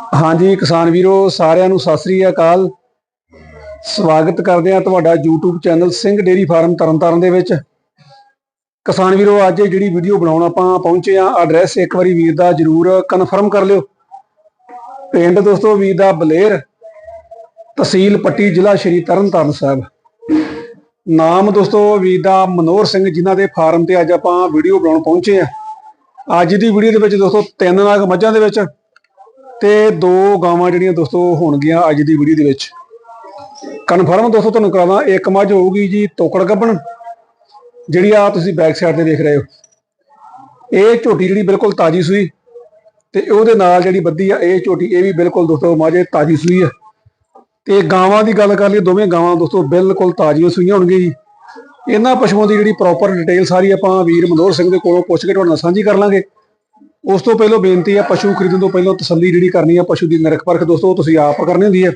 ਹਾਂਜੀ, ਕਿਸਾਨ ਵੀਰੋ, ਸਾਰਿਆਂ ਨੂੰ ਸਤਿ ਸ੍ਰੀ ਅਕਾਲ। ਸਵਾਗਤ ਕਰਦੇ ਆ ਤੁਹਾਡਾ YouTube channel Singh dairy farm Tarn Taran ਦੇ ਵਿੱਚ। ਕਿਸਾਨ ਵੀਰੋ, ਅੱਜ ਜਿਹੜੀ ਵੀਡੀਓ ਬਣਾਉਣ ਆਪਾਂ ਪਹੁੰਚੇ ਆ ਐਡਰੈਸ ਇੱਕ ਵਾਰੀ ਵੀਰ ਦਾ ਜਰੂਰ ਕਨਫਰਮ ਕਰ ਲਿਓ। ਪਿੰਡ ਦੋਸਤੋ, ਵੀਰ ਦਾ ਬਲੇਰ, ਤਹਿਸੀਲ ਪੱਟੀ, ਜ਼ਿਲ੍ਹਾ ਸ਼੍ਰੀ ਤਰਨਤਾਰਨ ਸਾਹਿਬ। ਨਾਮ ਦੋਸਤੋ, ਵੀਰ ਦਾ ਮਨੋਹਰ ਸਿੰਘ, ਜਿਨ੍ਹਾਂ ਦੇ ਫਾਰਮ ਤੇ ਅੱਜ ਆਪਾਂ ਵੀਡੀਓ ਬਣਾਉਣ ਪਹੁੰਚੇ ਆ ਅੱਜ ਦੀ ਵੀਡੀਓ ਦੇ ਵਿੱਚ ਦੋਸਤੋ, ਤਿੰਨ ਨਾਗ ਮੱਝਾਂ ਦੇ ਵਿੱਚ। ਤੇ ਦੋ ਗਾਵਾਂ ਜਿਹੜੀਆਂ ਦੋਸਤੋ ਹੋਣਗੀਆਂ ਅੱਜ ਦੀ ਵੀਡੀਓ ਦੇ ਵਿੱਚ। ਕਨਫਰਮ ਦੋਸਤੋ ਤੁਹਾਨੂੰ ਕਰਾਵਾਂ, ਇੱਕ ਮੱਝ ਹੋਊਗੀ ਜੀ ਤੋਕੜ ਗੱਬਣ, ਜਿਹੜੀ ਆ ਤੁਸੀਂ ਬੈਕ ਸਾਈਡ ਤੇ ਦੇਖ ਰਹੇ ਹੋ। ਇਹ ਝੋਟੀ ਜਿਹੜੀ ਬਿਲਕੁਲ ਤਾਜੀ ਸੂਈ, ਤੇ ਉਹਦੇ ਨਾਲ ਜਿਹੜੀ ਬੱਦੀ ਆ, ਇਹ ਝੋਟੀ, ਇਹ ਵੀ ਬਿਲਕੁਲ ਦੋਸਤੋ ਮਾਝੇ ਤਾਜੀ ਸੂਈ ਆ। ਤੇ ਗਾਵਾਂ ਦੀ ਗੱਲ ਕਰ ਲਈ ਦੋਵੇਂ ਗਾਵਾਂ ਦੋਸਤੋ ਬਿਲਕੁਲ ਤਾਜ਼ੀਆਂ ਸੂਈਆਂ ਹੋਣਗੀਆਂ ਜੀ। ਇਹਨਾਂ ਪਸ਼ੂਆਂ ਦੀ ਜਿਹੜੀ ਪ੍ਰੋਪਰ ਡਿਟੇਲ ਸਾਰੀ ਆਪਾਂ ਵੀਰ ਮਨੋਹਰ ਸਿੰਘ ਦੇ ਕੋਲੋਂ ਪੁੱਛ ਕੇ ਤੁਹਾਡੇ ਨਾਲ ਸਾਂਝੀ ਕਰ ਲਾਂਗੇ। ਉਸ ਤੋਂ ਪਹਿਲਾਂ ਬੇਨਤੀ ਹੈ, ਪਸ਼ੂ ਖਰੀਦਣ ਤੋਂ ਪਹਿਲਾਂ ਤਸੱਲੀ ਜਿਹੜੀ ਕਰਨੀ ਹੈ ਪਸ਼ੂ ਦੀ ਨਿਰਖ ਪਰਖ ਦੋਸਤੋ, ਉਹ ਤੁਸੀਂ ਆਪ ਕਰਨੀ ਹੁੰਦੀ ਹੈ।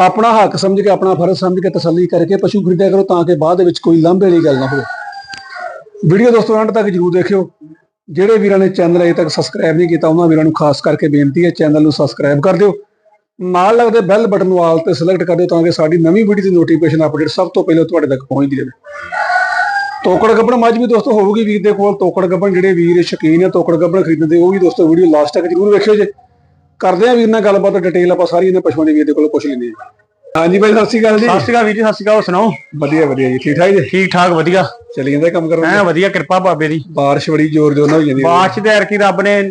ਆਪਣਾ ਹੱਕ ਸਮਝ ਕੇ, ਆਪਣਾ ਫਰਜ਼ ਸਮਝ ਕੇ ਤਸੱਲੀ ਕਰਕੇ ਪਸ਼ੂ ਖਰੀਦਿਆ ਕਰੋ, ਤਾਂ ਕਿ ਬਾਅਦ ਦੇ ਵਿੱਚ ਕੋਈ ਲਾਂਭੇ ਵਾਲੀ ਗੱਲ ਨਾ ਹੋਵੇ। ਵੀਡੀਓ ਦੋਸਤੋ, ਅੰਤ ਤੱਕ ਜਰੂਰ ਦੇਖਿਓ। ਜਿਹੜੇ ਵੀਰਾਂ ਨੇ ਚੈਨਲ ਅਜੇ ਤੱਕ ਸਬਸਕ੍ਰਾਈਬ ਨਹੀਂ ਕੀਤਾ, ਉਹਨਾਂ ਵੀਰਾਂ ਨੂੰ ਖਾਸ ਕਰਕੇ ਬੇਨਤੀ ਹੈ ਚੈਨਲ ਨੂੰ ਸਬਸਕ੍ਰਾਈਬ ਕਰ ਦਿਓ। ਨਾਲ ਲੱਗਦੇ ਬੈਲ ਬਟਨ ਨੂੰ ਆਲ ਤੇ ਸਿਲੈਕਟ ਕਰ ਦਿਓ, ਤਾਂ ਕਿ ਸਾਡੀ ਨਵੀਂ ਵੀਡੀਓ ਦੀ ਨੋਟੀਫਿਕੇਸ਼ਨ ਅਪਡੇਟ ਸਭ ਤੋਂ ਪਹਿਲਾਂ ਤੁਹਾਡੇ ਤੱਕ ਪਹੁੰਚਦੀ ਰਹੇ। ਤੋਕੜ ਗੱਬਣ ਮੱਝ ਵੀ ਦੋਸਤੋ ਹੋਊਗੀ ਵੀਰ ਦੇ ਕੋਲ। ਤੋਕੜ ਗੱਬਣ ਜਿਹੜੇ ਵੀਰ ਸ਼ੌਕੀਨ ਹੈ ਤੋਕੜ ਗੱਬਣ ਖਰੀਦਣ ਦੇ ਉਹ ਵੀ ਦੋਸਤੋ ਵੀਡੀਓ ਲਾਸਟ ਤੱਕ ਜਰੂਰ ਵੇਖਿਓ ਜੇ। ਕਰਦੇ ਆ ਵੀਰ ਨਾਲ ਗੱਲਬਾਤ ਡਿਟੇਲ ਆਪਾਂ ਸਾਰੀ ਇਹਨਾਂ ਪਸ਼ੂਆਂ ਦੇ ਵੀਰ ਦੇ ਕੋਲੋਂ ਪੁੱਛ ਲੈਂਦੇ ਹਾਂ। ਹਾਂਜੀ ਭਾਈ ਸਤਿ ਸ਼੍ਰੀ ਅਕਾਲ ਜੀ। ਸਤਿ ਸ਼੍ਰੀ ਅਕਾਲ ਵੀਰ ਜੀ ਸਤਿ ਸ਼੍ਰੀ ਅਕਾਲ ਸੁਣਾਓ? ਵਧੀਆ ਵਧੀਆ ਜੀ। ਠੀਕ ਠਾਕ ਜੀ? ਠੀਕ ਠਾਕ ਵਧੀਆ। ਚੱਲੀ ਜਾਂਦਾ ਕੰਮ ਕਰੋ। ਐ ਵਧੀਆ ਕਿਰਪਾ ਬਾਬੇ ਦੀ। ਬਾਰਿਸ਼ ਬੜੀ ਜ਼ੋਰ ਜੋਰ ਨਾਲ ਹੋਈ ਜਾਂਦੀ ਹੈ ਬਾਰਿਸ਼ ਦੇ ਐਰ ਕੀ ਰੱਬ ਨੇ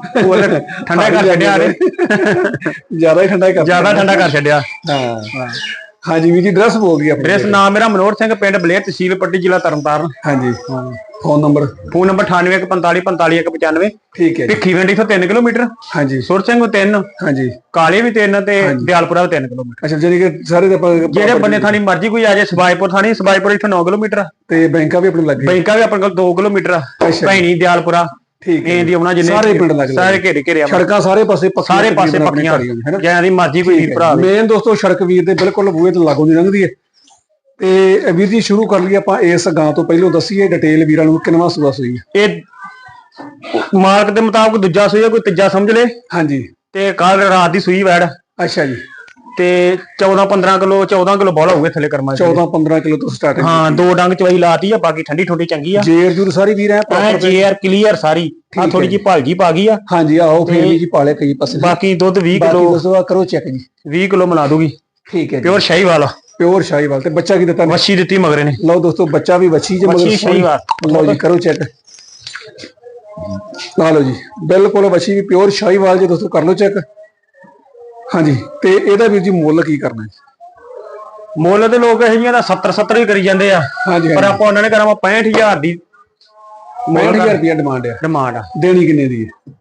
ਠੰਡਾ ਕਰ ਛੱਡਿਆ ਜ਼ਿਆਦਾ ਹੀ ਠੰਡਾ ਕਰ ਜ਼ਿਆਦਾ ਠੰਡਾ ਕਰ ਛੱਡਿਆ। ਹਾਂ। ਹਾਂਜੀ ਵੀਰ ਜੀ ਡਰੈਸ ਬੋਲ ਦੀ ਆਪਣੀ ਡਰੈਸ ਨਾਮ ਮੇਰਾ ਮਨੋਹਰ ਸਿੰਘ ਪਿੰਡ ਬਲੇਰ ਤਹਿਸੀਲ ਪੱਟੀ ਜ਼ਿਲ੍ਹਾ ਤਰਨਤਾਰਨ। ਹਾਂਜੀ ਫੋਨ ਨੰਬਰ ਫੋਨ ਨੰਬਰ 9845455195 ਠੀਕ ਹੈ ਜੀ। ਭਿੱਖੀ ਵੰਡੀ ਤੋਂ 3 ਕਿਲੋਮੀਟਰ। ਹਾਂਜੀ। ਸੁਰ ਸਿੰਘ 3 ਹਾਂਜੀ। ਕਾਲੇ ਵੀ 3 ਤੇ ਦਿਆਲਪੁਰਾ ਵੀ 3 ਕਿਲੋਮੀਟਰ। ਅੱਛਾ ਜਾਨੀ ਕਿ ਸਾਰੇ ਦੇ ਆਪਾਂ ਜਿਹੜੇ ਬੰਨੇ ਥਾਣੀ ਮਰਜ਼ੀ ਕੋਈ ਆ ਜਾਏ ਸਬਾਈਪੁਰ ਥਾਣੀ ਸਬਾਈਪੁਰ ਇੱਥੋਂ 9 ਕਿਲੋਮੀਟਰ। ਤੇ ਬੈਂਕਾਂ ਵੀ ਆਪਣੇ ਲੱਗੇ ਬੈਂਕਾ ਵੀ ਆਪਣੇ ਕੋਲ 2 ਕਿਲੋਮੀਟਰ। ਭੈਣੀ ਦਿਆਲਪੁਰਾ। ਠੀਕ ਹੈ ਦੀ ਆਉਣਾ ਜਿੰਨੇ ਸਾਰੇ ਪਿੰਡ ਲੱਗ ਸਾਰੇ ਘੇਰੇ ਘੇਰੇ ਸੜਕਾਂ ਸਾਰੇ ਪਾਸੇ ਪੱਕੀਆਂ ਸਾਰੇ ਪਾਸੇ ਪੱਕੀਆਂ ਘਰ ਹੀ ਹੋਣ, ਹੈ ਨਾ? ਜੈਂ। ਦੀ ਮਰਜ਼ੀ ਕੋਈ ਵੀਰ ਭਰਾ ਮੇਨ ਦੋਸਤੋ ਸੜਕ ਵੀਰ ਦੇ ਬਿਲਕੁਲ ਬੂਹੇ ਤੇ ਲਾਗੋਂ ਦੀ ਲੰਘਦੀ ਹੈ। ਤੇ ਵੀਰ ਜੀ ਸ਼ੁਰੂ ਕਰ ਲਈ ਆਪਾਂ ਇਸ ਗਾਂ ਤੋਂ ਪਹਿਲਾਂ ਦੱਸੀਏ ਡਿਟੇਲ ਵੀਰਾਂ ਨੂੰ ਕਿੰਨਵਾਂ ਸੂਆ ਸੂਈ ਹੈ। ਇਹ ਮਾਰਕ ਦੇ ਮੁਤਾਬਕ ਦੂਜਾ ਸੂਈ ਕੋਈ ਤੀਜਾ ਸਮਝ ਲੈ? ਹਾਂਜੀ। ਤੇ ਕੱਲ ਰਾਤ ਦੀ ਸੂਈ ਵੈੜ। ਅੱਛਾ ਜੀ। ਤੇ 14 15 ਕਿਲੋ 14 ਕਿਲੋ ਬੋਲਾ ਹੋਊਗਾ ਥੱਲੇ ਕਰਮਾ 14 15 ਕਿਲੋ ਤੋਂ ਸਟਾਰਟਿੰਗ ਹਾਂ। ਦੋ ਡੰਗ ਚਵਾਈ ਲਾਤੀ ਆ ਬਾਕੀ ਠੰਡੀ ਠੰਡੀ ਚੰਗੀ ਆ। ਜੇਰ ਜੂਰ ਸਾਰੀ ਵੀਰ ਹੈ ਐ ਜੀਆਰ ਕਲੀਅਰ ਸਾਰੀ। ਆ ਥੋੜੀ ਜੀ। ਭਾਲਜੀ ਪਾ ਗਈ ਆ। ਹਾਂਜੀ ਆਓ ਫੇਰ ਜੀ ਪਾਲੇ ਕਈ ਪਾਸੇ। ਬਾਕੀ ਦੁੱਧ 20 ਬਾਕੀ ਕਿਲੋ ਦੱਸੋ ਆ ਕਰੋ ਚੈੱਕ ਜੀ। 20 ਕਿਲੋ ਮਿਲਾ ਦੂਗੀ। ਠੀਕ ਹੈ ਪਿਓਰ ਸ਼ਾਹੀਵਾਲ ਪਿਓਰ ਸ਼ਾਹੀਵਾਲ ਤੇ ਬੱਚਾ ਕੀ ਦਿੱਤਾ ਮੱਛੀ ਦਿੱਤੀ ਮਗਰੇ ਨੇ। ਲਓ ਦੋਸਤੋ ਬੱਚਾ ਵੀ ਵੱਛੀ ਜੇ ਵੱਛੀ ਮਗਰ ਸ਼ਾਹੀਵਾਲ। ਲਓ ਜੀ ਕਰੋ ਚੈੱਕ ਲਾ ਲਓ ਜੀ ਬਿਲਕੁਲ ਵੱਛੀ ਵੀ ਪਿਓਰ ਸ਼ਾਹੀਵਾਲ ਜੇ ਦੋਸਤੋ ਕਰ ਲਓ ਚੈੱਕ ਹਾਂਜੀ ਤੇ ਇਹਦਾ ਵੀਰ ਜੀ ਮੁੱਲ ਕੀ ਕਰਨਾ ਹੈ ਮੁੱਲ ਦੇ ਲੋਕ ਇਹ ਜੀਆਂ ਦਾ 70 70 ਹੀ ਕਰੀ ਜਾਂਦੇ ਆ। ਹਾਂਜੀ ਪਰ ਆਪਾਂ ਉਹਨਾਂ ਨੇ ਕਰਾਂਵਾ 65000 ਦੀ। 65000 ਰੁਪਇਆ ਡਿਮਾਂਡ ਆ। ਡਿਮਾਂਡ ਆ। ਦੇਣੀ ਕਿੰਨੇ ਦੀ ਹੈ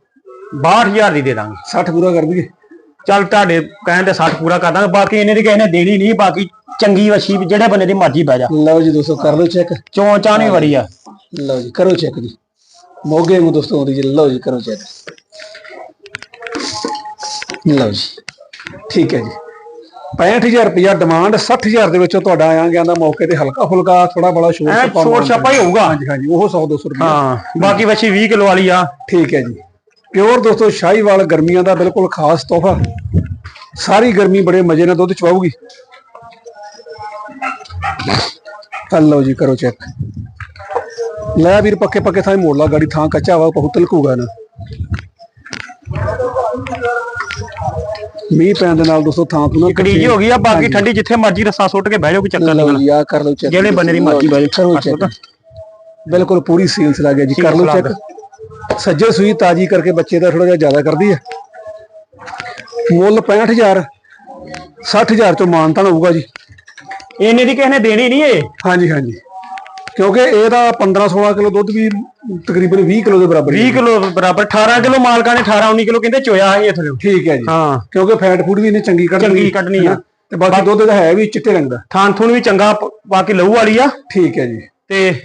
62000 ਦੀ ਦੇ ਦਾਂਗੇ। 60 ਪੂਰਾ ਕਰ ਦਈਏ। ਚੱਲ ਤੁਹਾਡੇ ਕਹਿਣ ਤੇ 60 ਪੂਰਾ ਕਰ ਦਾਂਗੇ ਬਾਕੀ ਇਹਨੇ ਦੀ ਕਿਸੇ ਨੇ ਦੇਣੀ ਨਹੀਂ ਬਾਕੀ ਚੰਗੀ ਵਛੀ ਜਿਹੜੇ ਬੰਦੇ ਦੀ ਮਰਜ਼ੀ ਬਹਿ ਜਾ। ਲਓ ਜੀ ਦੋਸਤੋ ਕਰ ਲਓ ਚੈੱਕ ਚੋਂ ਨਹੀਂ ਵੜੀ ਆ। ਲਓ ਜੀ ਕਰੋ ਚੈੱਕ ਜੀ। ਮੋਗੇ ਨੂੰ ਦੋਸਤੋ ਆਉਂਦੀ ਜੀ ਲਓ ਜੀ ਕਰੋ ਚੈੱਕ ਲਓ ਜੀ। ਠੀਕ ਹੈ ਜੀ। 65000 ਰੁਪਇਆ ਡਿਮਾਂਡ 60000 ਦੇ ਵਿੱਚੋਂ ਤੁਹਾਡਾ ਆਇਆ ਗਿਆ ਦਾ ਮੌਕੇ ਤੇ ਹਲਕਾ ਫੁਲਕਾ ਥੋੜਾ ਬੜਾ ਸ਼ੋਰ ਛਾਪਾ ਛੋਟ ਛਾਪਾ ਹੀ। ਹੋਊਗਾ? ਹਾਂਜੀ ਹਾਂਜੀ ਉਹ 100 200 ਰੁਪਇਆ ਹਾਂ ਬਾਕੀ ਵਛੀ 20 ਕਿਲੋ ਵਾਲੀ ਆ। ਠੀਕ ਹੈ ਜੀ। ਪਿਓਰ ਦੋਸਤੋ ਸ਼ਾਹੀਵਾਲ ਗਰਮੀਆਂ ਦਾ ਬਿਲਕੁਲ ਖਾਸ ਤੋਹਫਾ। ਸਾਰੀ ਗਰਮੀ ਬੜੇ ਮਜ਼ੇ ਨਾਲ ਦੁੱਧ ਚਵਾਉਗੀ ਹਲੋ ਜੀ ਕਰੋ ਚੈੱਕ। ਲੈ ਵੀਰ ਪੱਕੇ ਪੱਕੇ ਥਾਂ ਮੋੜ ਲਾ ਗਾੜੀ ਥਾਂ ਕੱਚਾ ਵਾ ਬਹੁਤ ਤਲਕੂਗਾ ਨਾ। ਮੀਂਹ ਪੈਣ ਦੇ ਨਾਲ ਦੋਸਤੋ ਥਾਂ ਤੋਂ ਨਾ ਕੜੀ ਜੀ ਹੋ ਗਈ ਆ ਬਾਕੀ ਠੰਡੀ ਜਿੱਥੇ ਮਰਜ਼ੀ ਰਸਾ ਸੁੱਟ ਕੇ ਬਹਿ ਜਾਓ ਕੋਈ ਚੱਕਰ ਲਓ ਨਹੀਂ ਜੀ ਆ ਕਰ ਲਓ ਚੈੱਕ ਜਿਹੜੇ ਬੰਦੇ ਦੀ ਮਰਜ਼ੀ ਬਹਿ ਕਰੋ ਜਾਓ ਚੈੱਕ ਬਿਲਕੁਲ ਪੂਰੀ ਸੀਲਸ ਲੱਗ ਗਿਆ ਜੀ ਕਰ ਲਓ ਚੈੱਕ ਸੱਜੇ ਸੂਈ ਤਾਜੀ ਕਰਕੇ ਬੱਚੇ ਦਾ ਥੋੜਾ ਜਿਹਾ ਜ਼ਿਆਦਾ ਕਰਦੀ ਹੈ ਮੁੱਲ 65000 60000 ਚੋਂ ਮਾਨਤਾਨ ਹੋਊਗਾ ਜੀ। ਇਹਨੇ ਦੀ ਕਿਸੇ ਨੇ ਦੇਣੀ ਨਹੀਂ ਏ ਹਾਂਜੀ ਹਾਂਜੀ। ਕਿਉਂਕਿ ਇਹਦਾ 15 16 ਕਿਲੋ ਦੁੱਧ ਵੀ ਤਕਰੀਬਨ 20 ਕਿਲੋ ਦੇ ਬਰਾਬਰ ਹੀ 20 ਕਿਲੋ ਬਰਾਬਰ 18 ਕਿਲੋ ਮਾਲਕਾਂ ਨੇ 18 19 ਕਿਲੋ ਕਹਿੰਦੇ ਚੋਇਆ ਹੈ ਇਥੋਂ। ਠੀਕ ਹੈ ਜੀ। ਹਾਂ। ਕਿਉਂਕਿ ਫੈਟ ਫੂਡ ਵੀ ਇਹਨੇ ਚੰਗੀ ਕੱਢਣੀ ਚੰਗੀ ਕੱਢਣੀ ਆ। ਤੇ ਬਾਕੀ ਦੁੱਧ ਦਾ ਹੈ ਵੀ ਚਿੱਟੇ ਰੰਗ ਦਾ। ਥਾਨ ਥੂਨ ਵੀ ਚੰਗਾ ਬਾਕੀ ਲਹੂ ਵਾਲੀ ਆ। ਠੀਕ ਹੈ ਜੀ। ਤੇ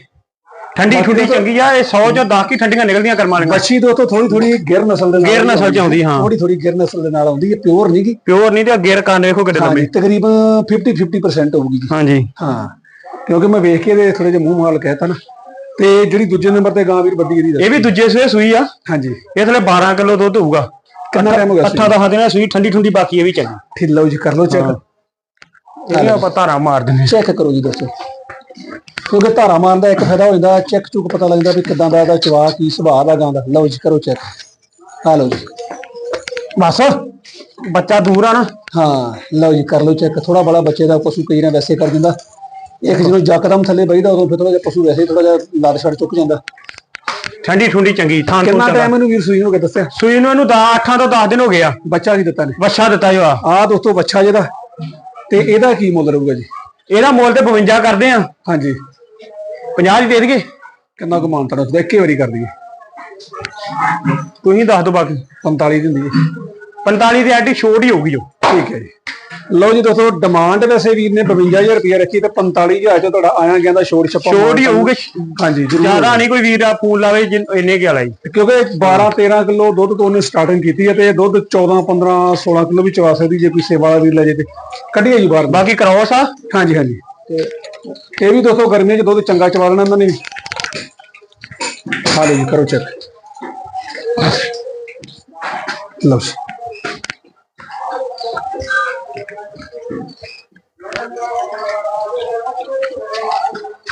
ਠੰਡੀ ਠੁੰਡੀ ਚੰਗੀ ਆ ਇਹ 100 ਚੋਂ 10 ਕੀ ਠੰਡੀਆਂ ਨਿਕਲਦੀਆਂ ਕਰਮਾਂ ਵਾਲੀਆਂ। ਬੱਚੀ ਦੋਸਤੋ ਥੋੜੀ ਥੋੜੀ ਗਿਰ ਨਸਲ ਦੇ ਨਾਲ ਗਿਰ ਨਸਲ ਚ ਆਉਂਦੀ, ਹਾਂ। ਥੋੜੀ ਥੋੜੀ ਗਿਰ ਨਸਲ ਦੇ ਨਾਲ ਆਉਂਦੀ ਹੈ ਪਿਓਰ ਨਹੀਂ ਗੀ। ਪਿਓਰ ਨਹੀਂ ਤੇ ਅੱਗੇ ਕੰਨ ਵੇਖੋ ਕਿੱਡੇ ਲੰਮੇ ਤਕਰੀਬਨ 50 50% ਹੋਊਗੀ ਜੀ। ਹਾਂਜੀ ਹਾਂ। ਕਿਉਂਕਿ ਮੈਂ ਵੇਖ ਕੇ ਇਹਦੇ ਥੋੜੇ ਜਿਹਾ ਮੂੰਹ ਮਾਲ ਕਹਿਤਾ ਨਾ। ਤੇ ਜਿਹੜੀ ਦੂਜੇ ਨੰਬਰ ਤੇ ਗਾਂ ਵੀਰ ਬੱਦੀ ਇਹਦੀ ਇਹ ਵੀ ਦੂਜੇ ਸੂਏ ਸੂਈ ਆ। ਹਾਂਜੀ। ਇਹ ਥਲੇ 12 ਕਿਲੋ ਦੁੱਧ ਹੋਊਗਾ। ਕਿੰਨਾ ਟਾਈਮ ਹੋ ਗਿਆ ਅੱਠਾਂ ਦਸਾਂ ਦਿਨਾਂ ਸੂਈ ਠੰਡੀ ਠੰਡੀ ਬਾਕੀ ਇਹ ਵੀ ਠੀਕ ਲਓ ਜੀ ਕਰ ਲਓ ਚੈੱਕ ਇਹ ਆਪਾਂ ਧਾਰਾ ਮਾਰ ਦਿੰਦੇ ਚੈੱਕ ਕਰੋ ਜੀ ਦੋਸਤੋ ਕਿਉਂਕਿ ਧਾਰਾ ਮਾਰਨ ਦਾ ਇੱਕ ਫਾਇਦਾ ਹੋ ਜਾਂਦਾ ਚੈੱਕ ਚੁੱਕ ਪਤਾ ਲੱਗਦਾ ਵੀ ਕਿਦਾਂ ਦਾ ਇਹਦਾ ਚਵਾ ਕੀ ਸੁਭਾਅ ਦਾ ਗਾਂ ਦਾ। ਲਓ ਜੀ ਕਰੋ ਚੈੱਕ ਆ ਲਓ ਜੀ। ਬਸ ਬੱਚਾ ਦੂਰ ਆ ਨਾ। ਹਾਂ ਲਓ ਜੀ ਕਰ ਲਓ ਚੈੱਕ ਥੋੜਾ ਬੜਾ ਬੱਚੇ ਦਾ ਪਸ਼ੂ ਕਈ ਨਾ ਵੈਸੇ ਕਰ ਦਿੰਦਾ। ਇੱਕ ਜਦੋਂ ਜੱਕਦਮ ਥੱਲੇ ਬਈਦਾ ਉਦੋਂ ਫਿਰ ਥੋੜਾ ਜਿਹਾ ਪਸ਼ੂ ਵੈਸੇ ਥੋੜਾ ਜਿਹਾ ਲੱਤ ਛੜ ਚੁੱਕ ਜਾਂਦਾ। ਠੰਡੀ ਠੰਡੀ ਚੰਗੀ ਥਾਂ ਤੋਂ ਕਿੰਨਾ ਟਾਈਮ ਇਹਨੂੰ ਵੀਰ ਸੂਈ ਨੂੰ ਗਿਆ ਦੱਸਿਆ? ਸੂਈ ਨੂੰ ਇਹਨੂੰ 10 8 ਤੋਂ 10 ਦਿਨ ਹੋ ਗਏ ਆ। ਬੱਚਾ ਕੀ ਦਿੱਤਾ ਨੇ? ਵੱਛਾ ਦਿੱਤਾ ਜੋ ਆ। ਆਹ ਦੋਸਤੋ ਬੱਚਾ ਜਿਹਦਾ। ਤੇ ਇਹਦਾ ਕੀ ਮੁੱਲ ਰਹੂਗਾ ਜੀ? ਇਹਦਾ ਮੁੱਲ ਤੇ 52 ਕਰਦੇ ਆ। ਹਾਂਜੀ। 50 ਦੀ ਦੇ ਦੇਗੇ ਕਿੰਨਾ ਕੁ ਮਾਨਤਾ ਦੱਸਦਾ ਇੱਕੇ ਵਾਰੀ ਕਰ ਦਈਏ। ਤੁਸੀਂ ਦੱਸ ਦਿਓ ਬਾਕੀ। 45 ਦੀ ਹੁੰਦੀ ਹੈ। 45 ਦੀ ਐਡੀ ਛੋਟ ਹੀ ਹੋਊਗੀ ਜੋ। ਠੀਕ ਹੈ ਜੀ। ਲਓ ਜੀ ਦੋਸਤੋ ਡਿਮਾਂਡ ਵੈਸੇ ਵੀਰ ਨੇ 52000 ਰੁਪਏ ਰੱਖੀ ਤੇ 45000 ਚ ਤੁਹਾਡਾ ਆਇਆ ਗਿਆ ਦਾ ਛੋੜ ਛੱਪਾ ਛੋਟ ਹੀ ਹੋਊਗੀ। ਹਾਂਜੀ ਜ਼ਰੂਰ। ਜ਼ਿਆਦਾ ਨਹੀਂ ਕੋਈ ਵੀਰ ਆ ਫੂਲ ਲਾਵੇ ਇੰਨੇ ਕੀ ਵਾਲਾ ਜੀ। ਕਿਉਂਕਿ 12 13 ਕਿਲੋ ਦੁੱਧ ਤੋਂ ਉਹਨੇ ਸਟਾਰਟਿੰਗ ਕੀਤੀ ਹੈ ਤੇ ਇਹ ਦੁੱਧ 14 15 16 ਕਿਲੋ ਵੀ ਚਵਾ ਸਕਦੀ ਜੇ ਕੋਈ ਸੇਵਾ ਵਾਲਾ ਵੀਰ ਲੈ ਜੇ ਤੇ। ਕੱਢੀਏ ਜੀ ਬਾਹਰ। ਬਾਕੀ ਕ੍ਰੋਸ ਆ। ਹਾਂਜੀ ਹਾਂਜੀ। ਤੇ ਇਹ ਵੀ ਦੋਸਤੋ ਗਰਮੀਆਂ 'ਚ ਦੁੱਧ ਚੰਗਾ ਚਵਾ ਲੈਣਾ ਇਹਨਾਂ ਨੇ ਲਓ ਜੀ ਕਰੋ ਚੈੱਕ ਲਓ ਜੀ।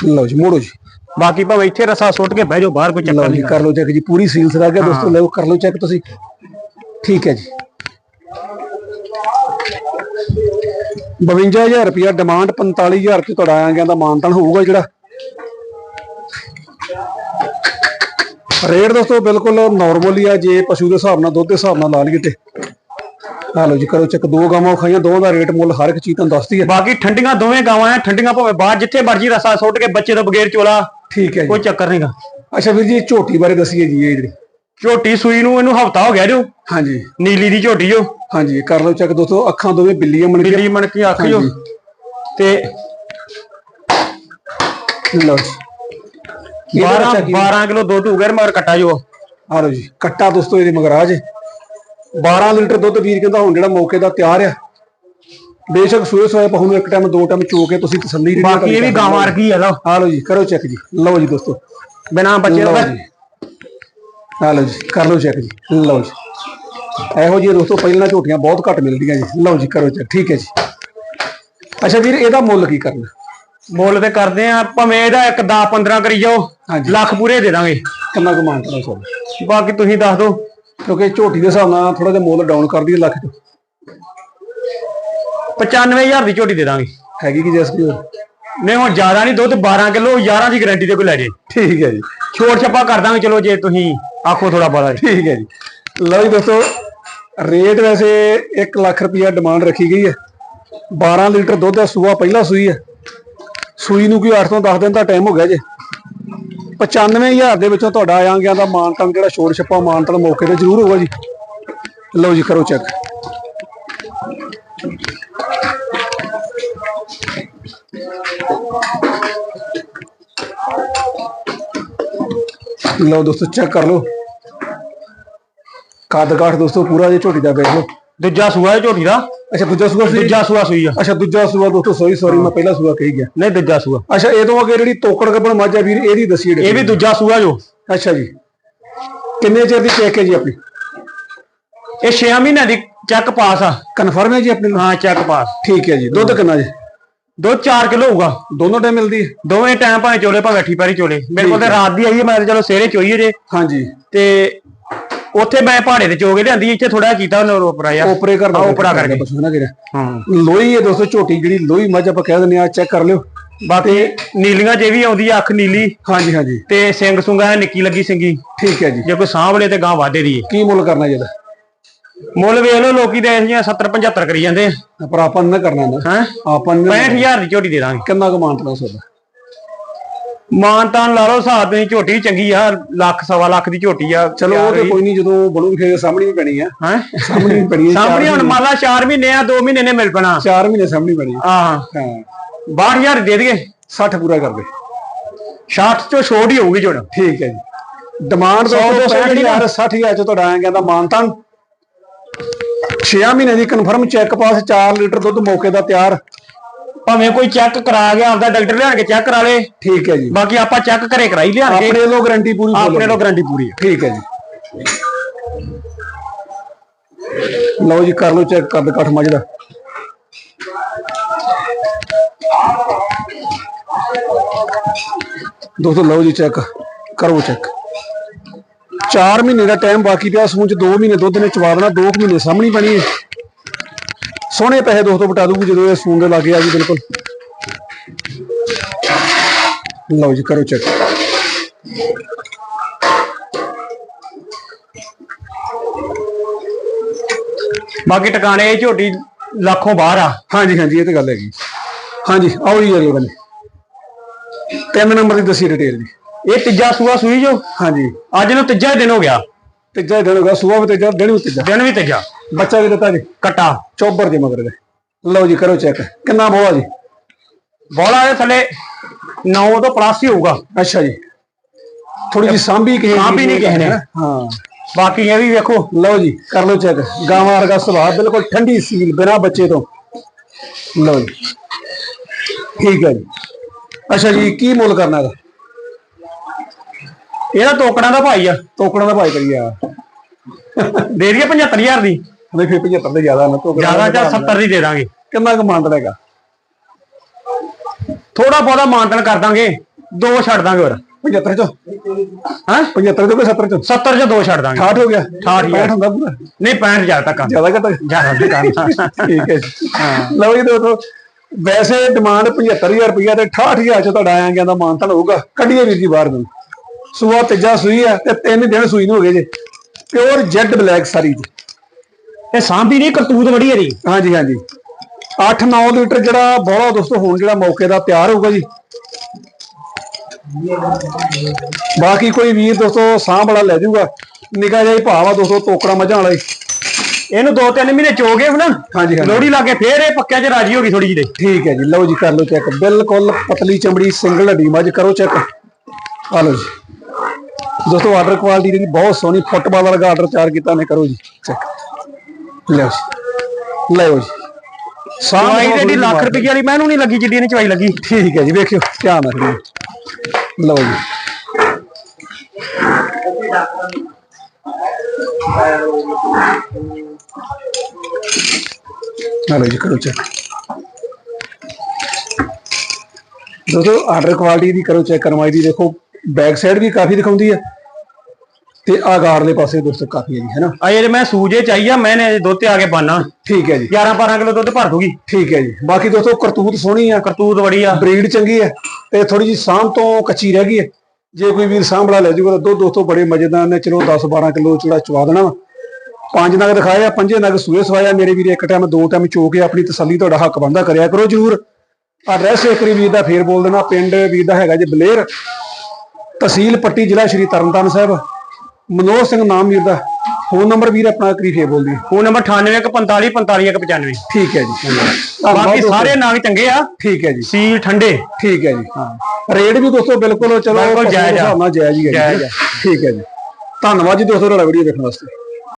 ਲਓ ਜੀ ਮੋੜੋ ਜੀ। ਬਾਕੀ ਭਾਵੇਂ ਇੱਥੇ ਰਸਾ ਸੁੱਟ ਕੇ ਬਹਿ ਜਾਓ ਬਾਹਰ ਕੋਈ ਚੱਕਰ ਲਓ ਜੀ ਨਹੀਂ ਕਰ ਲਓ ਚੈੱਕ ਜੀ ਪੂਰੀ ਸੀਲਸ ਰਹਿ ਗਿਆ ਦੋਸਤੋ ਲਓ ਕਰ ਲਓ ਚੈੱਕ ਤੁਸੀਂ। ਠੀਕ ਹੈ ਜੀ। 52000 ਰੁਪਇਆ ਡਿਮਾਂਡ 45000 ਚ ਤੁਹਾਡਾ ਆਇਆ ਗਿਆ ਦਾ ਮਾਨਤਨ ਹੋਊਗਾ ਜਿਹੜਾ। ਰੇਟ ਦੋਸਤੋ ਬਿਲਕੁਲ ਨਾਰਮਲ ਹੀ ਆ ਜੇ ਪਸ਼ੂ ਦੇ ਹਿਸਾਬ ਨਾਲ ਦੁੱਧ ਦੇ ਹਿਸਾਬ ਨਾਲ ਲਾ ਲਈਏ ਤੇ। ਆ ਲਓ ਜੀ ਕਰੋ ਚੈੱਕ ਦੋ ਗਾਵਾਂ ਖਾਈਆਂ ਦੋਵਾਂ ਦਾ ਰੇਟ ਮੁੱਲ ਹਰ ਇੱਕ ਚੀਜ਼ ਤੁਹਾਨੂੰ ਦੱਸਦੀ ਹੈ। ਬਾਕੀ ਠੰਡੀਆਂ ਦੋਵੇਂ ਗਾਵਾਂ ਆ ਠੰਡੀਆਂ ਭਾਵੇਂ ਬਾਹਰ ਜਿੱਥੇ ਮਰਜ਼ੀ ਰਸਾ ਸੁੱਟ ਕੇ ਬੱਚੇ ਤੋਂ ਬਗੈਰ ਚੋਲਾ ਠੀਕ ਹੈ ਜੀ। ਕੋਈ ਚੱਕਰ ਨਹੀਂਗਾ ਅੱਛਾ ਵੀਰ ਜੀ ਝੋਟੀ ਬਾਰੇ ਦੱਸੀਏ ਜੀ ਇਹ ਜਿਹੜੀ। ਝੋਟੀ ਸੂਈ ਨੂੰ ਇਹਨੂੰ ਹਫਤਾ ਹੋ ਗਿਆ ਜੋ ਹਾਂਜੀ। ਨੀਲੀ ਦੀ ਝੋਟੀ ਜੋ ਹਾਂਜੀ ਕਰ ਲਓ ਚੈੱਕ ਦੋਸਤੋ ਅੱਖਾਂ ਦੋਵੇਂ ਬਿੱਲੀਆਂ ਕੇ ਬਿੱਲੀ ਮਣ ਕੇ ਅੱਖ ਜੋ ਤੇ ਲਓ ਜੀ। ਇਹਦਾ 12 ਬੱਚਾ ਕੀ 12 ਕਿਲੋ ਦੁੱਧ ਹੋ ਗਿਆ ਮਗਰ ਕੱਟਾ ਜੋ। ਆ ਲਓ ਜੀ ਕੱਟਾ ਦੋਸਤੋ ਇਹਦੇ ਮਗਰਾਜ 12 ਲੀਟਰ ਦੁੱਧ ਵੀਰ ਕਹਿੰਦਾ ਹੁਣ ਜਿਹੜਾ ਮੌਕੇ ਦਾ ਤਿਆਰ ਆ। ਬੇਸ਼ੱਕ ਸੂਏ ਸੋਏ ਪਹੂ ਨੂੰ ਇੱਕ ਟਾਈਮ ਦੋ ਟਾਈਮ ਚੋ ਕੇ ਤੁਸੀਂ ਤਸੱਲੀ ਜਿਹੜੀ ਬਾਕੀ ਇਹ ਵੀ ਗਾਵਾਂ ਵਰਗੀ ਆ ਲਓ। ਆ ਲਓ ਜੀ ਕਰੋ ਚੈੱਕ ਜੀ। ਲਓ ਜੀ ਦੋਸਤੋ। ਬਿਨਾ ਬੱਚੇ ਦਾ ਆ ਲਓ ਜੀ ਕਰ ਲਓ ਚੈੱਕ ਜੀ। ਲਓ ਜੀ। ਇਹੋ ਜਿਹੇ ਦੋਸਤੋ ਪਹਿਲਾਂ ਝੋਟੀਆਂ ਬਹੁਤ ਘੱਟ ਮਿਲਦੀਆਂ ਜੀ। ਲਓ ਜੀ ਕਰੋ ਚੈੱਕ ਠੀਕ ਹੈ ਜੀ। ਅੱਛਾ ਵੀਰ ਇਹਦਾ ਮੁੱਲ ਕੀ ਕਰਨਾ? ਮੁੱਲ ਤੇ ਕਰਦੇ ਆ ਭਾਵੇਂ ਇਹਦਾ ਇੱਕ 10 15 ਕਰੀ ਜਾਓ। ਲੱਖ ਪੂਰੇ ਦੇ ਦਾਂਗੇ। ਕਿੰਨਾ ਕੁ ਮਾਨਤਾ ਸੋਲ ਬਾਕੀ ਤੁਸੀਂ ਦੱਸ ਦਿਓ। ਕਿਉਂਕਿ ਝੋਟੀ ਦੇ ਹਿਸਾਬ ਨਾਲ ਥੋੜਾ ਜਿਹਾ ਮੁੱਲ ਡਾਊਨ ਕਰ ਦਈਏ ਲੱਖ ਚ। 95000 ਦੀ ਝੋਟੀ ਦੇ ਦਾਂਗੇ। ਹੈਗੀ ਕੀ ਜੈਸ ਕੀ ਨਹੀਂ ਹੁਣ ਜ਼ਿਆਦਾ ਨਹੀਂ ਦੁੱਧ 12 ਕਿਲੋ 11 ਦੀ ਗਾਰੰਟੀ ਤੇ ਕੋਈ ਲੈ ਜੇ। ਠੀਕ ਹੈ ਜੀ। ਛੋਟ ਛੱਪਾ ਕਰ ਦਾਂਗੇ ਚਲੋ ਜੇ ਤੁਸੀਂ ਆਖੋ ਥੋੜਾ ਬੜਾ ਠੀਕ ਹੈ ਜੀ। ਲਓ ਜੀ ਦੋਸਤੋ ਰੇਟ ਵੈਸੇ 1 ਲੱਖ ਰੁਪਇਆ ਡਿਮਾਂਡ ਰੱਖੀ ਗਈ ਹੈ। 12 ਲੀਟਰ ਦੁੱਧ ਦਾ ਸੂਆ ਪਹਿਲਾ ਸੂਈ ਹੈ। ਸੂਈ ਨੂੰ ਕੋਈ 8 ਤੋਂ 10 ਦਿਨ ਦਾ ਟਾਈਮ ਹੋ ਗਿਆ ਜੇ। 95000 ਦੇ ਵਿੱਚੋਂ ਤੁਹਾਡਾ ਆਇਆ ਗਿਆ ਦਾ ਮਾਨਤਨ ਜਿਹੜਾ ਛੋੜ ਛੱਪਾ ਮਾਨਤਨ ਮੌਕੇ ਤੇ ਜ਼ਰੂਰ ਹੋਊਗਾ ਜੀ। ਲਓ ਜੀ, ਕਰੋ ਚੈੱਕ ਲਓ ਦੋਸਤੋ ਚੈੱਕ ਕਰ ਲਓ। ਕੱਦ ਦੋਸਤੋ, ਪੂਰਾ ਜੇ ਝੋਟੀ ਦਾ ਵੇਖ ਲਓ। ਦੂਜਾ ਸੂਆ ਹੈ ਝੋਟੀ ਦਾ। ਅੱਛਾ ਦੂਜਾ ਸੂਆ ਸੀ? ਦੂਜਾ ਸੂਆ ਸੂਈ ਆ ਅੱਛਾ ਦੂਜਾ ਸੂਆ ਦੋਸਤੋ ਸੌਰੀ ਸੌਰੀ ਮੈਂ ਪਹਿਲਾ ਸੂਆ ਕਹੀ ਗਿਆ। ਨਹੀਂ ਦੂਜਾ ਸੂਆ। ਅੱਛਾ ਇਹ ਤੋਂ ਅੱਗੇ ਜਿਹੜੀ ਤੋਕੜ ਗੱਬਣ ਮੱਝ ਆ ਵੀਰ ਇਹਦੀ ਦੱਸੀ ਇਹ ਵੀ ਦੂਜਾ ਸੂਆ ਜੋ। ਅੱਛਾ ਜੀ। ਕਿੰਨੇ ਚਿਰ ਦੀ ਚੈੱਕ ਹੈ ਜੀ ਆਪਣੀ? ਇਹ 6 ਮਹੀਨਿਆਂ ਦੀ ਚੈੱਕ ਪਾਸ ਆ। ਕਨਫਰਮ ਹੈ ਜੀ ਆਪਣੀ ਹਾਂ ਚੈੱਕ ਪਾਸ ਠੀਕ ਹੈ ਜੀ। ਦੁੱਧ ਕਿੰਨਾ ਜੀ? ਦੋ 4 ਕਿਲੋ ਹੋਊਗਾ। ਦੋਨੋਂ ਟਾਈਮ ਮਿਲਦੀ ਹੈ? ਦੋਵੇਂ ਟਾਈਮ ਭਾਵੇਂ ਚੋਲੇ ਭਾਵੇਂ ਅੱਠੀ ਪੈਰੀ ਚੋਲੇ। ਮੇਰੇ ਕੋਲ ਤੇ ਰਾਤ ਦੀ ਆਈ ਹੈ ਮੈਂ ਤਾਂ ਚਲੋ ਸਵੇਰੇ ਚੋਈ ਜੇ। ਹਾਂਜੀ। ਤੇ ਉੱਥੇ ਮੈਂ ਪਹਾੜੇ ਤੇ ਚੋਗੇ ਲਿਆਂਦੀ ਇੱਥੇ ਥੋੜਾ ਕੀਤਾ ਉਹਨੇ ਉਪਰਾ ਯਾਰ ਓਪਰੇ ਕਰ ਹਾਂ, ਓਪਰਾ ਕਰਕੇ। ਪਸ਼ੂ ਨਾ ਜਿਹੜਾ ਹਾਂ। ਲੋਈ ਹੈ ਦੋਸਤੋ ਝੋਟੀ ਜਿਹੜੀ ਲੋਈ ਮੱਝ ਆਪਾਂ ਕਹਿ ਦਿੰਦੇ ਆ ਚੈੱਕ ਕਰ ਲਿਓ। ਬਾਕੀ ਨੀਲੀਆਂ ਜੇ ਵੀ ਆਉਂਦੀ ਆ ਅੱਖ ਨੀਲੀ। ਹਾਂਜੀ ਹਾਂਜੀ। ਤੇ ਸਿੰਘ ਸੁੰਗਾ ਹੈ ਨਿੱਕੀ ਲੱਗੀ ਸਿੰਗੀ। ਠੀਕ ਹੈ ਜੀ। ਜੇ ਕੋਈ ਸਾਂਭ ਲੇ ਤੇ ਗਾਂ ਵਾਧੇ ਦੀ। ਕੀ ਮੁੱਲ ਕਰਨਾ ਜਿਹਦਾ ਮੁੱਲ ਵੇਖ ਲਓ ਲੋਕੀ ਤੇ ਇਹ 70 75 ਕਰੀ ਜਾਂਦੇ। ਪਰ ਆਪਾਂ ਨੇ ਨਾ ਕਰਨਾ ਨਾ। ਹੈ? ਆਪਾਂ ਨੇ 65000 ਦੀ ਝੋਟੀ ਦੇ ਦਾਂਗੇ। ਕਿੰਨਾ ਕੁ ਮਾਨਤਨਾ ਸੋਦਾ ਮਾਨਤਾਨ ਲਾ ਲਓ ਹਿਸਾਬ ਦੀ ਝੋਟੀ ਚੰਗੀ ਆ ਲੱਖ ਸਵਾ ਲੱਖ ਦੀ ਝੋਟੀ ਆ ਚਲੋ ਉਹ ਤੇ ਕੋਈ ਨਹੀਂ ਜਦੋਂ ਬਣੂਗੀ ਫੇਰ ਸਾਹਮਣੀ ਵੀ ਪੈਣੀ ਆ। ਹੈ? ਸਾਹਮਣੀ ਵੀ ਪੈਣੀ ਆ ਸਾਹਮਣੇ ਹੁਣ ਮੰਨ ਲਾ 4 ਮਹੀਨੇ ਆ 2 ਮਹੀਨੇ ਨੇ ਮਿਲ ਪੈਣਾ। 4 ਮਹੀਨੇ ਸਾਹਮਣੀ ਪੈਣੀ ਆ। ਹਾਂ। ਹਾਂ। 62000 ਦੇ ਦੇਗੇ 60 ਪੂਰਾ ਕਰ ਦੇ। 60 ਚੋਂ ਛੋਟ ਹੀ ਹੋਊਗੀ ਝੋਟ ਠੀਕ ਹੈ ਜੀ। ਡਿਮਾਂਡ ਜਿਹੜੀ ਨਾ- 60000 ਚ ਤੁਹਾਡਾ ਆਇਆ ਕਹਿੰਦਾ ਮਾਨਤਾਨ 6 ਮਹੀਨੇ ਦੀ ਕਨਫਰਮ ਚੈੱਕ ਪਾਸ 4 ਲੀਟਰ ਦੁੱਧ ਮੌਕੇ ਦਾ ਤਿਆਰ। ਭਾਵੇਂ ਕੋਈ ਚੈੱਕ ਕਰਾ ਗਿਆ ਆਪਦਾ ਡਾਕਟਰ ਲਿਆ ਕੇ ਚੈੱਕ ਕਰਾ ਲੇ। ਠੀਕ ਹੈ ਜੀ। ਬਾਕੀ ਆਪਾਂ ਚੈੱਕ ਘਰੇ ਕਰਾਈ ਲਿਆ ਕੇ। ਆਪਣੇ ਲੋ ਗਾਰੰਟੀ ਪੂਰੀ ਆਪਣੇ ਲੋ ਗਾਰੰਟੀ ਪੂਰੀ ਹੈ ਠੀਕ ਹੈ ਜੀ। ਲਓ ਜੀ ਕਰ ਲਓ ਚੈੱਕ ਕੱਦ ਕੱਠ ਮੱਝ ਦਾ ਦੋਸਤੋ ਲਓ ਜੀ ਚੈੱਕ ਕਰੋ ਚੈੱਕ 4 ਮਹੀਨੇ ਦਾ ਟਾਈਮ ਬਾਕੀ ਪਿਆ ਸੂਣ ਚ 2 ਮਹੀਨੇ ਦੁੱਧ ਨੇ ਚਵਾ ਦੇਣਾ 2 ਮਹੀਨੇ ਸਾਹਮਣੀ ਬਣੀ ਹੈ। ਸੋਹਣੇ ਪੈਸੇ ਦੋਸਤੋ ਬਟਾ ਦੂਗੀ ਜਦੋਂ ਇਹ ਸੂਣ ਦੇ ਲੱਗੇ ਆ ਜੀ ਬਿਲਕੁਲ। ਲਓ ਜੀ ਕਰੋ ਚੈੱਕ ਬਾਕੀ ਟਿਕਾਣੇ ਇਹ ਝੋਟੀ ਲੱਖੋਂ ਬਾਹਰ ਆ। ਹਾਂਜੀ ਹਾਂਜੀ ਇਹ ਤੇ ਗੱਲ ਹੈਗੀ। ਹਾਂਜੀ ਆਓ ਜੀ ਅਗਲੇ ਬੰਨੇ। ਤਿੰਨ ਨੰਬਰ ਦੀ ਦੱਸੀ ਡਿਟੇਲ ਜੀ। ਇਹ ਤੀਜਾ ਸੂਆ ਸੂਈ ਜੋ? ਹਾਂਜੀ। ਅੱਜ ਨੂੰ ਤੀਜਾ ਦਿਨ ਹੋ ਗਿਆ। ਤੀਜਾ ਦਿਨ ਹੋਗਾ ਸਵੇਰ ਵੀ ਤੀਜਾ ਦਿਨ ਵੀ ਤੀਜਾ। ਦਿਨ ਵੀ ਤੀਜਾ। ਬੱਚਾ ਵੀ ਦਿੱਤਾ ਜੀ। ਕਟਾ। ਚੌਬਰ ਦੇ ਮਗਰ ਦੇ। ਲਓ ਜੀ ਕਰੋ ਚੈੱਕ। ਕਿੰਨਾ ਬੋਆ ਜੀ? ਬੋਲਾ ਦੇ ਥੱਲੇ 9 ਤੋਂ ਪਲੱਸ ਹੀ ਹੋਊਗਾ। ਅੱਛਾ ਜੀ। ਥੋੜੀ ਜੀ ਸਾਂਭੀ ਕਿਸੇ ਸਾਂਭੀ ਨਹੀਂ ਕਿਸੇ ਨੇ। ਹਾਂ। ਬਾਕੀ ਇਹ ਵੀ ਵੇਖੋ। ਲਓ ਜੀ ਕਰ ਲਓ ਚੈੱਕ। ਗਾਵਾਂ ਵਰਗਾ ਸੁਭਾਅ ਬਿਲਕੁਲ ਠੰਡੀ ਸੀਲ ਬਿਨਾ ਬੱਚੇ ਤੋਂ। ਲਓ ਜੀ। ਠੀਕ ਹੈ ਜੀ। ਅੱਛਾ ਜੀ ਕੀ ਮੁੱਲ ਕਰਨਾ ਇਹਦਾ? ਇਹਦਾ ਤੋਕੜਾਂ ਦਾ ਭਾਈ ਆ ਤੋਕੜਾਂ ਦਾ ਭਾਈ ਕਰੀਏ ਆ। ਦੇ ਦਈਏ 75000 ਦੀ। ਨਹੀਂ ਫਿਰ 75 ਦੇ ਜ਼ਿਆਦਾ ਨਾ ਤੋਕੜਾਂ ਜ਼ਿਆਦਾ ਦਾ ਜਾਂ 70 ਦੀ ਦੇ ਦਾਂਗੇ। ਕਿੰਨਾ ਕੁ ਮੰਨਦਾ ਹੈਗਾ? ਥੋੜਾ ਬਹੁਤਾ ਮਾਨਤਨ ਕਰ ਦਾਂਗੇ ਦੋ ਛੱਡ ਦਾਂਗੇ ਹੋਰ। 75 ਚੋਂ? ਹਾਂ? 75 ਚੋਂ ਕਿ 70 ਚੋਂ? 70 ਚ ਦੋ ਛੱਡ ਦਾਂਗੇ। 60 ਹੋ ਗਿਆ। 68 65 ਹੁੰਦਾ ਪੂਰਾ? ਨਹੀਂ 65 ਜ਼ਿਆਦਾ ਤੱਕ। ਜ਼ਿਆਦਾ ਘਟਾ? ਜ਼ਿਆਦਾ ਆ। ਠੀਕ ਹੈ ਜੀ। ਲਓ ਜੀ ਦੋਸਤੋ ਵੈਸੇ ਡਿਮਾਂਡ 75000 ਰੁਪਇਆ ਤੇ 68000 ਚ ਤੁਹਾਡਾ ਆਇਆ ਗਿਆ ਦਾ ਮਾਨਤਨ ਹੋਊਗਾ। ਕੱਢੀਏ ਵੀਰ ਜੀ ਬਾਹਰ ਨੂੰ। ਸੂਆ ਤੀਜਾ ਸੂਈ ਆ ਤੇ ਤਿੰਨ ਦਿਨ ਸੂਈ ਨੂੰ ਹੋ ਗਏ ਜੇ। ਪਿਓਰ ਜੈਡ ਬਲੈਕ ਸਾਰੀ ਜੀ। ਇਹ ਸਾਂਭੀ ਨਹੀਂ ਕਰਤੂਤ ਬੜੀ ਇਹਦੀ ਹਾਂਜੀ ਹਾਂਜੀ। 8-9 ਲੀਟਰ ਜਿਹੜਾ ਬੋਲਾ ਦੋਸਤੋ ਹੁਣ ਜਿਹੜਾ ਮੌਕੇ ਦਾ ਤਿਆਰ ਹੋਊਗਾ ਜੀ। ਬਾਕੀ ਕੋਈ ਵੀਰ ਦੋਸਤੋ ਸਾਂਭ ਵਾਲਾ ਲੈ ਜਾਊਗਾ। ਨਿਕਾ ਹੀ ਭਾਵ ਆ ਦੋਸਤੋ ਤੋਕੜਾ ਮੱਝਾਂ ਵਾਲਾ ਹੀ। ਇਹਨੂੰ ਦੋ ਤਿੰਨ ਮਹੀਨੇ ਚੋਗੇ ਨਾ ਹਾਂਜੀ ਹਾਂਜੀ। ਲੋੜੀ ਲਾ ਕੇ ਫੇਰ ਇਹ ਪੱਕਿਆਂ ਚ ਰਾਜੀ ਹੋ ਗਈ ਥੋੜੀ ਜਿਹੀ ਠੀਕ ਹੈ ਜੀ ਲਓ ਜੀ ਕਰ ਲਓ ਚੈੱਕ। ਬਿਲਕੁਲ ਪਤਲੀ ਚਮੜੀ ਸਿੰਗਲ ਹੱਡੀ। ਮੱਝ ਕਰੋ ਚੈੱਕ। ਆ ਲਓ ਜੀ। ਦੋਸਤੋ ਆਰਡਰ ਕੁਆਲਿਟੀ ਜਿਹੜੀ ਬਹੁਤ ਸੋਹਣੀ ਫੁੱਟਬਾਲ ਵਰਗਾ ਆਰਡਰ ਤਿਆਰ ਕੀਤਾ ਨੇ ਕਰੋ ਜੀ ਚੈੱਕ ਲਓ ਜੀ। ਲਓ ਜੀ। ਏਡੀ ਸੋਹਣੀ ਲੱਖ ਰੁਪਏ ਵਾਲੀ ਮੈਨੂੰ ਨਹੀਂ ਲੱਗੀ ਜਿੱਡੀ ਇਹਨੇ ਚਵਾਈ ਲੱਗੀ। ਠੀਕ ਹੈ ਜੀ ਵੇਖਿਓ ਧਿਆਨ ਜੀ ਲਓ ਜੀ। ਚਲੋ ਜੀ ਕਰੋ ਚੈੱਕ ਦੋਸਤੋ ਆਰਡਰ ਕੁਆਲਿਟੀ ਦੀ ਕਰੋ ਚੈੱਕ ਕਰਵਾਈ ਦੀ ਦੇਖੋ। ਬੈਕ ਸਾਈਡ ਵੀ ਕਾਫੀ ਦਿਖਾਉਂਦੀ ਹੈ ਤੇ ਆ ਗਾਰਡਲੇ ਪਾਸੇ ਦੋਸਤੋ ਕਾਫੀ ਹੈ ਜੀ ਹੈਨਾ? ਅਜੇ ਜੇ ਮੈਂ ਸੂਜੇ ਚਾਹੀਆ ਮੈਨੇ ਦੁੱਧ ਤੇ ਆ ਕੇ ਬਾਨਾ ਠੀਕ ਹੈ ਜੀ। 11 12 ਕਿਲੋ ਦੁੱਧ ਭਰ ਦੂਗੀ। ਠੀਕ ਹੈ ਜੀ। ਬਾਕੀ ਦੋਸਤੋ ਕਰਤੂਤ ਸੋਹਣੀ ਆ। ਕਰਤੂਤ ਬੜੀ ਆ ਬਰੀਡ ਚੰਗੀ ਹੈ ਤੇ ਥੋੜੀ ਜੀ ਸਾਂਭ ਤੋਂ ਕੱਚੀ ਰਹਿ ਗਈ ਹੈ। ਜੇ ਕੋਈ ਵੀਰ ਸਾਂਭਲਾ ਲੈ ਜਾਊਗਾ ਤਾਂ ਦੁੱਧ ਦੋਸਤੋ ਬੜੇ ਮਜ਼ੇਦਾਰ ਨੇ। ਚਲੋ 10 12 ਕਿਲੋ ਚੂੜਾ ਚਵਾ ਦੇਣਾ ਪੰਜ ਨਗ ਦਿਖਾਏ ਆ ਪੰਜੇ ਨਗ ਸੂਏ ਸਵਾਇਆ ਮੇਰੇ ਵੀਰ ਇੱਕ ਟਾਈਮ ਦੋ ਟਾਈਮ ਚੋ ਕੇ ਆਪਣੀ ਤਸੱਲੀ ਤੁਹਾਡਾ ਹੱਕ ਬੰਦਾ ਕਰਿਆ ਕਰੋ ਜਰੂਰ। ਐਡਰੈਸ ਇੱਕ ਵੀਰ ਦਾ ਫੇਰ ਬੋਲ ਦੇਣਾ। ਪਿੰਡ ਵੀਰ ਦਾ ਹੈਗਾ ਜੀ ਬਲੇਰ। ਤਹਿਸੀਲ ਪੱਟੀ ਜ਼ਿਲ੍ਹਾ ਸ਼੍ਰੀ ਤਰਨਤਾਰਨ ਸਾਹਿਬ। ਮਨੋਜ ਸਿੰਘ ਨਾਮ ਵੀਰ ਦਾ। ਫੋਨ ਨੰਬਰ ਵੀਰ ਆਪਣਾ ਕਰੀ ਫੇਰ ਬੋਲ ਦੀ ਫੋਨ ਨੰਬਰ 9845 4595 ਠੀਕ ਹੈ ਜੀ ਬਾਕੀ। ਸਾਰੇ ਨਾਗ ਚੰਗੇ ਆ। ਠੀਕ ਹੈ ਜੀ। ਸੀਲ ਠੰਡੇ। ਠੀਕ ਹੈ ਜੀ ਹਾਂ। ਰੇਟ ਵੀ ਦੋਸਤੋ ਬਿਲਕੁਲ ਚਲੋ ਬਿਲਕੁਲ ਜਾਇਜ਼ ਆ। ਜਾਇਜ਼ ਹੀ ਹੈ। ਠੀਕ ਹੈ ਜੀ। ਧੰਨਵਾਦ ਜੀ ਦੋਸਤੋ ਤੁਹਾਡਾ ਵੀਡੀਓ ਦੇਖਣ ਵਾਸਤੇ।